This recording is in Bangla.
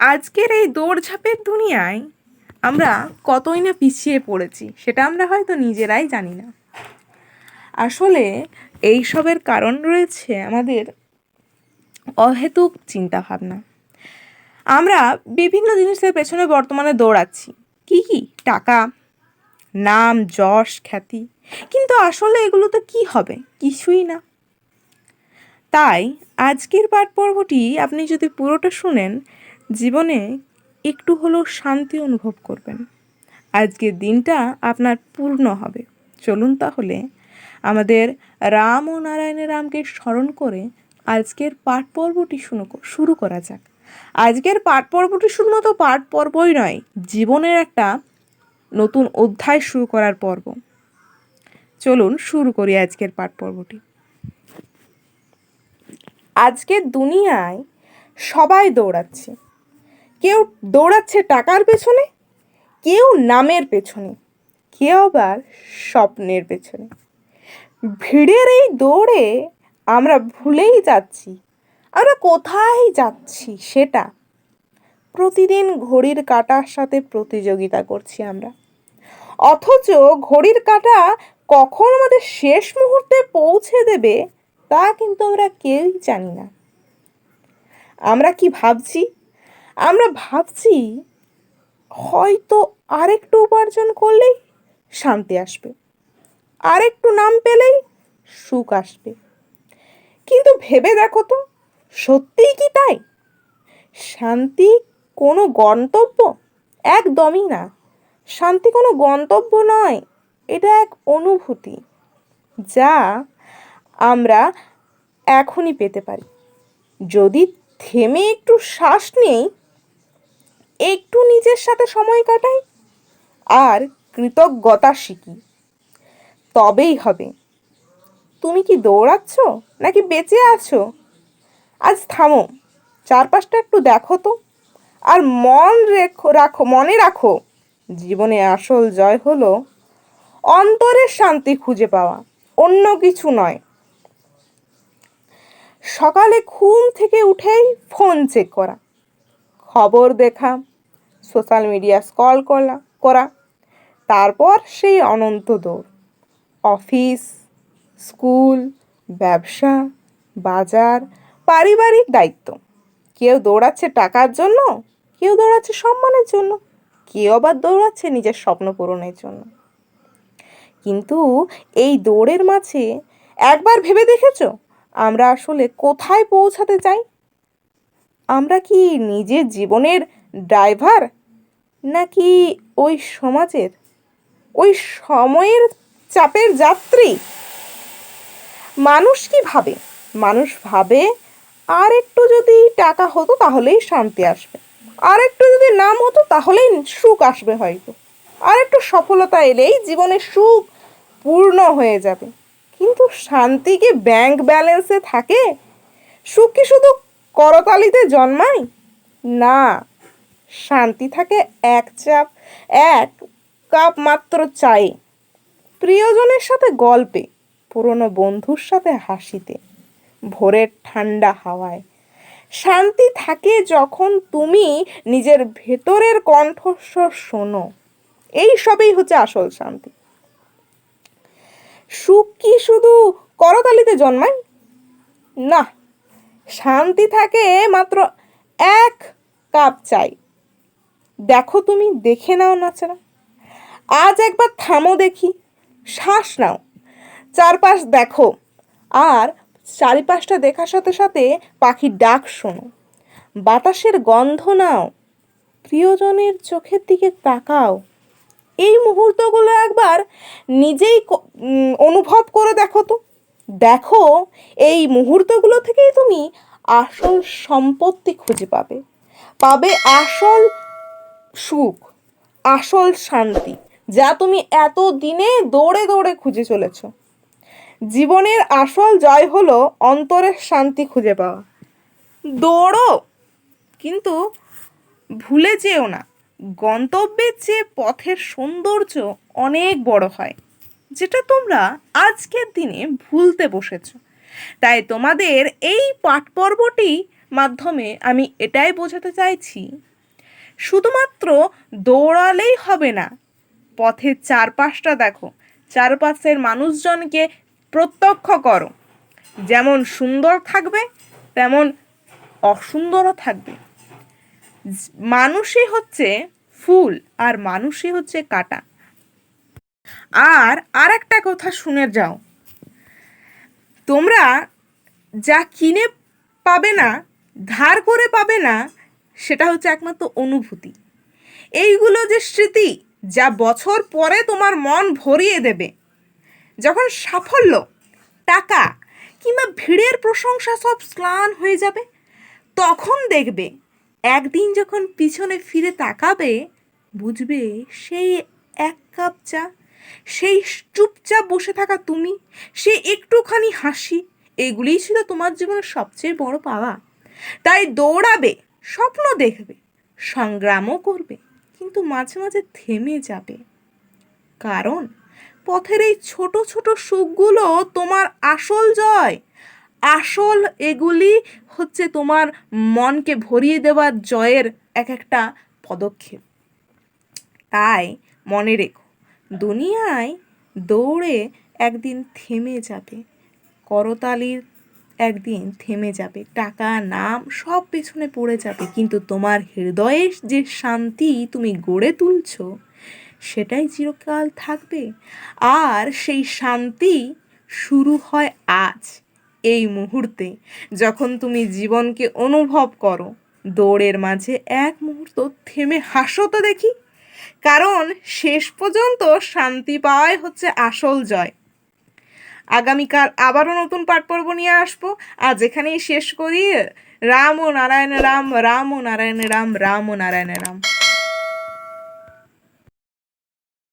আজকের এই দৌড়ঝাঁপের দুনিয়ায় আমরা কতই না পিছিয়ে পড়েছি, সেটা আমরা হয়তো নিজেরাই জানি না। আসলে এইসবের কারণ রয়েছে আমাদের অহেতুক চিন্তাভাবনা। আমরা বিভিন্ন জিনিসের পেছনে বর্তমানে দৌড়াচ্ছি। কি কি? টাকা, নাম, যশ, খ্যাতি। কিন্তু আসলে এগুলো তো কী হবে? কিছুই না। তাই আজকের পাঠ পর্বটি আপনি যদি পুরোটা শুনেন জীবনে একটু হলেও শান্তি অনুভব করবেন। আজকের দিনটা আপনার পূর্ণ হবে। চলুন তাহলে আমাদের রাম ও নারায়ণের রামকে স্মরণ করে আজকের পাঠ পর্বটি শুরু শুরু করা যাক। আজকের পাঠ পর্বটি শুধুমাত্র পাঠ পর্বই নয়, জীবনের একটা নতুন অধ্যায় শুরু করার পর্ব। চলুন শুরু করি আজকের পাঠ পর্বটি। আজকের দুনিয়ায় সবাই দৌড়াচ্ছে। কেউ দৌড়াচ্ছে টাকার পেছনে, কেউ নামের পেছনে, কেউ আবার স্বপ্নের পেছনে। ভিড়ের এই দৌড়ে আমরা ভুলেই যাচ্ছি, আমরা কোথায় যাচ্ছি সেটা। প্রতিদিন ঘড়ির কাঁটার সাথে প্রতিযোগিতা করছি আমরা। অথচ ঘড়ির কাঁটা কখন আমাদের শেষ মুহূর্তে পৌঁছে দেবে তা কিন্তু আমরা কেউই জানি না। আমরা কি ভাবছি? আমরা ভাবছি হয়তো আরেকটু উপার্জন করলেই শান্তি আসবে। আরেকটু নাম পেলেই সুখ আসবে। কিন্তু ভেবে দেখো তো, সত্যিই কি তাই? শান্তি কোনো গন্তব্য একদমই না। শান্তি কোনো গন্তব্য নয়, এটা এক অনুভূতি, যা আমরা এখনই পেতে পারি। যদি থেমে একটু শ্বাস নেই একটু নিজের সাথে সময় কাটাই আর কৃতজ্ঞতা শিখি। তবেই হবে। তুমি কি দৌড়াচ্ছ নাকি বেঁচে আছো? আজ থামো, চারপাশটা একটু দেখো তো। আর মন রেখো, রাখো, মনে রাখো, জীবনে আসল জয় হলো অন্তরের শান্তি খুঁজে পাওয়া, অন্য কিছু নয়। সকালে ঘুম থেকে উঠেই ফোন চেক করা, খবর দেখা সোশ্যাল মিডিয়া স্কল করা করা। তারপর সেই অনন্ত দৌড়। অফিস, স্কুল, ব্যবসা, বাজার, পারিবারিক দায়িত্ব। কেউ দৌড়াচ্ছে টাকার জন্য, কেউ দৌড়াচ্ছে সম্মানের জন্য, কেউ আবার দৌড়াচ্ছে নিজের স্বপ্ন পূরণের জন্য। কিন্তু এই দৌড়ের মাঝে একবার ভেবে দেখেছ? আমরা আসলে কোথায় পৌঁছাতে চাই? আমরা কি নিজের জীবনের ড্রাইভার নাকি ওই সমাজের, ওই সময়ের চাপের যাত্রী? মানুষ কি ভাবে? মানুষ ভাবে আর একটু যদি টাকা হতো তাহলেই শান্তি আসবে। আর একটু যদি নাম হতো তাহলেই সুখ আসবে হয়তো। আর একটু সফলতা এলেই জীবনের সুখ পূর্ণ হয়ে যাবে। কিন্তু শান্তি কি ব্যাংক ব্যালেন্সে থাকে? সুখ কি শুধু করতালিতে জন্মায়? না। শান্তি থাকে, এক চাপ, এক কাপ মাত্র চায়ে। প্রিয়জনের সাথে গল্পে, পুরনো বন্ধুর সাথে হাসিতে, ভোরের ঠান্ডা হাওয়ায়। শান্তি থাকে যখন তুমি নিজের ভেতরের কণ্ঠস্বর শোনো। এই সবই হচ্ছে আসল শান্তি। সুখ কি শুধু করতালিতে জন্মায়? না, শান্তি থাকে মাত্র এক কাপ চাই দেখো তুমি, দেখে নাও নাচারা। আজ একবার থামো দেখি, শ্বাস নাও। চারপাশ দেখো, আর চারিপাশটা দেখার সাথে সাথে পাখির ডাক শোনো। বাতাসের গন্ধ নাও, প্রিয়জনের চোখের দিকে তাকাও। এই মুহূর্তগুলো একবার নিজেই অনুভব করে দেখো তো। দেখো, এই মুহূর্তগুলো থেকেই তুমি আসল সম্পত্তি খুঁজে পাবে। পাবে আসল সুখ, আসল শান্তি, যা তুমি এত দিনে দৌড়ে দৌড়ে খুঁজে চলেছ। জীবনের আসল জয় হলো অন্তরের শান্তি খুঁজে পাওয়া। দৌড়ো, কিন্তু ভুলে যেও না, গন্তব্যের চেয়ে পথের সৌন্দর্য অনেক বড় হয়, যেটা তোমরা আজকের দিনে ভুলতে বসেছ। তাই তোমাদের এই পাঠ পর্বটি মাধ্যমে আমি এটাই বোঝাতে চাইছি শুধুমাত্র দৌড়ালেই হবে না। পথের চারপাশটা দেখো, চারপাশের মানুষজনকে প্রত্যক্ষ করো। যেমন সুন্দর থাকবে, তেমন অসুন্দরও থাকবে। মানুষই হচ্ছে ফুল আর মানুষই হচ্ছে কাটা। আর আর একটা কথা শুনে যাও। তোমরা যা কিনে পাবে না, ধার করে পাবে না সেটা হচ্ছে একমাত্র অনুভূতি। এইগুলো যে স্মৃতি যা বছর পরে তোমার মন ভরিয়ে দেবে, যখন সাফল্য, টাকা কিংবা ভিড়ের প্রশংসা সব স্নান হয়ে যাবে, তখন দেখবে একদিন যখন পিছনে ফিরে তাকাবে, বুঝবে সেই এক কাপ চা, সেই চুপচাপ বসে থাকা তুমি, সেই একটুখানি হাসি, এগুলিই ছিল তোমার জীবনের সবচেয়ে বড় পাওয়া। তাই দৌড়াবে স্বপ্ন দেখবে, সংগ্রামও করবে, কিন্তু মাঝে মাঝে থেমে যাবে। কারণ পথের এই ছোট ছোট সুখগুলো তোমার আসল জয়। আসল এগুলি হচ্ছে তোমার মনকে ভরিয়ে দেওয়ার জয়ের এক একটা পদক্ষেপ। তাই মনে রেখো, দুনিয়ায় দৌড়ে একদিন থেমে যাবে। করতালির একদিন থেমে যাবে, টাকা, নাম সব পেছনে পড়ে যাবে, কিন্তু তোমার হৃদয়ের যে শান্তি তুমি গড়ে তুলছ, সেটাই চিরকাল থাকবে। আর সেই শান্তি শুরু হয় আজ, এই মুহূর্তে, যখন তুমি জীবনকে অনুভব করো। দৌড়ের মাঝে এক মুহূর্ত থেমে হাসো তো দেখি, কারণ শেষ পর্যন্ত শান্তি পাওয়াই হচ্ছে আসল জয়। আগামীকাল আবারও নতুন পাঠ পর্ব নিয়ে আসব। আর যেখানেই শেষ করি। রাম ও নারায়ণ রাম রাম ও নারায়ণ রাম রাম ও নারায়ণ রাম।